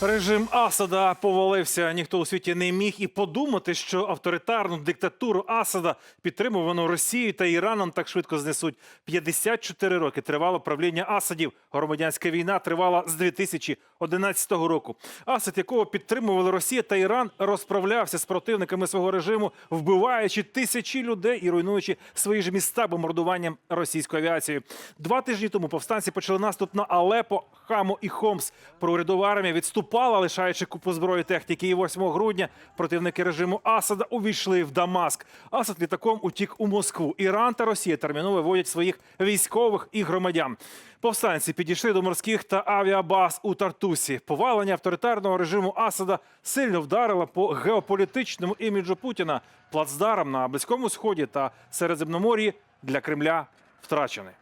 Режим Асада повалився. Ніхто у світі не міг і подумати, що авторитарну диктатуру Асада, підтримувану Росією та Іраном, так швидко знесуть. 54 роки тривало правління Асадів. Громадянська війна тривала з 2011 року. Асад, якого підтримували Росія та Іран, розправлявся з противниками свого режиму, вбиваючи тисячі людей і руйнуючи свої ж міста бомбардуванням російською авіацією. Два тижні тому повстанці почали наступ на Алепо, Хаму і Хомс. Проурядова армія відступала, лишаючи купу зброї техніки. І 8 грудня противники режиму Асада увійшли в Дамаск. Асад літаком утік у Москву. Іран та Росія терміново виводять своїх військових і громадян. Повстанці підійшли до морських та авіабаз у Тартусі. Повалення авторитарного режиму Асада сильно вдарило по геополітичному іміджу Путіна. Плацдарм на Близькому Сході та Середземномор'ї для Кремля втрачений.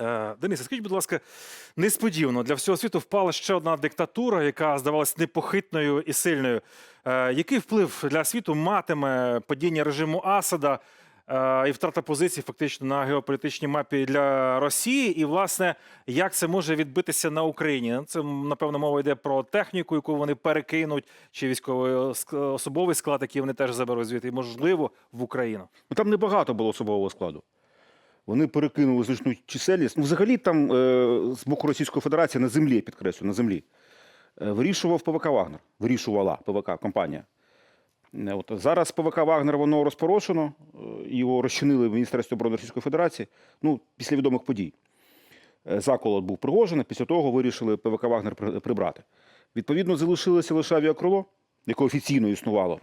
Е, Денисе, скажіть, будь ласка, несподівано для всього світу впала ще одна диктатура, яка здавалась непохитною і сильною. Е, Який вплив для світу матиме падіння режиму Асада е, і втрата позицій фактично на геополітичній мапі для Росії? І, власне, як це може відбитися на Україні? Це, напевно, мова йде про техніку, яку вони перекинуть, чи військовий особовий склад, який вони теж заберуть звідти, можливо, в Україну. Ну, там небагато було особового складу. Вони перекинули значну чисельність. Ну, взагалі, там е, з боку Російської Федерації на землі, підкреслю, на землі. е, Вирішував ПВК Вагнер. Вирішувала ПВК компанія. Е, От, зараз ПВК Вагнер воно розпорошено, його розчинили в Міністерстві оборони Російської Федерації ну, після відомих подій. Заколот був Пригожин, після того вирішили ПВК Вагнер прибрати. Відповідно, залишилося лише авіакрило, яке офіційно існувало.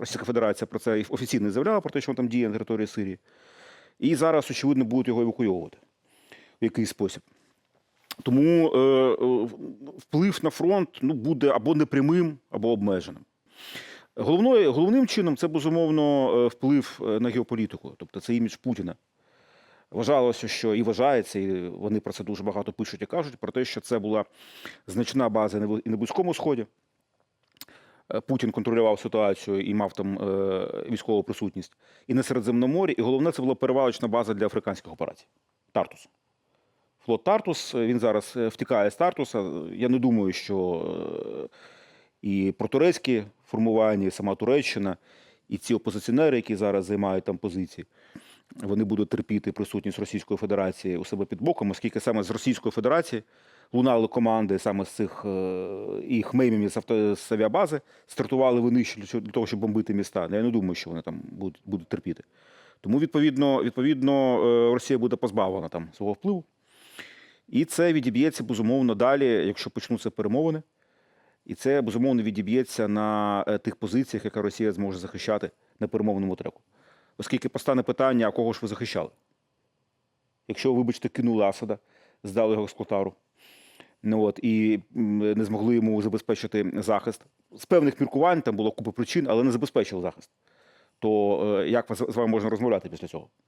Російська Федерація про це офіційно заявляла, про те, що він там діє на території Сирії. І зараз, очевидно, будуть його евакуйовувати в якийсь спосіб. Тому е, е, вплив на фронт ну, буде або непрямим, або обмеженим. Головною, головним чином це безумовно е, вплив на геополітику, тобто це імідж Путіна. Вважалося, що і вважається, і вони про це дуже багато пишуть і кажуть, про те, що це була значна база і на Близькому Сході. Е, Путін контролював ситуацію і мав там е, військову присутність, і на Середземноморі. І головне, це була перевалочна база для африканських операцій. Тартус. Флот Тартус, е, він зараз втікає з Тартуса. Я не думаю, що і протурецькі формування, і сама Туреччина, і ці опозиціонери, які зараз займають там позиції, вони будуть терпіти присутність Російської Федерації у себе під боком, оскільки саме з Російської Федерації лунали команди саме з цих е, і хмеймів з, авто, з авіабази, стартували винищувачі для того, щоб бомбити міста. Я не думаю, що вони там будуть, будуть терпіти. Тому, відповідно, відповідно, е, Росія буде позбавлена там свого впливу. І це відіб'ється безумовно далі, якщо почнуться перемовини. І це безумовно відіб'ється на е, тих позиціях, яка Росія зможе захищати на перемовному треку. Оскільки постане питання, а кого ж ви захищали? Якщо, вибачте, кинули Асада, здали його експлуатару, ну от, і не змогли йому забезпечити захист. З певних міркувань там було купа причин, але не забезпечили захист. То е, як з вами можна розмовляти після цього?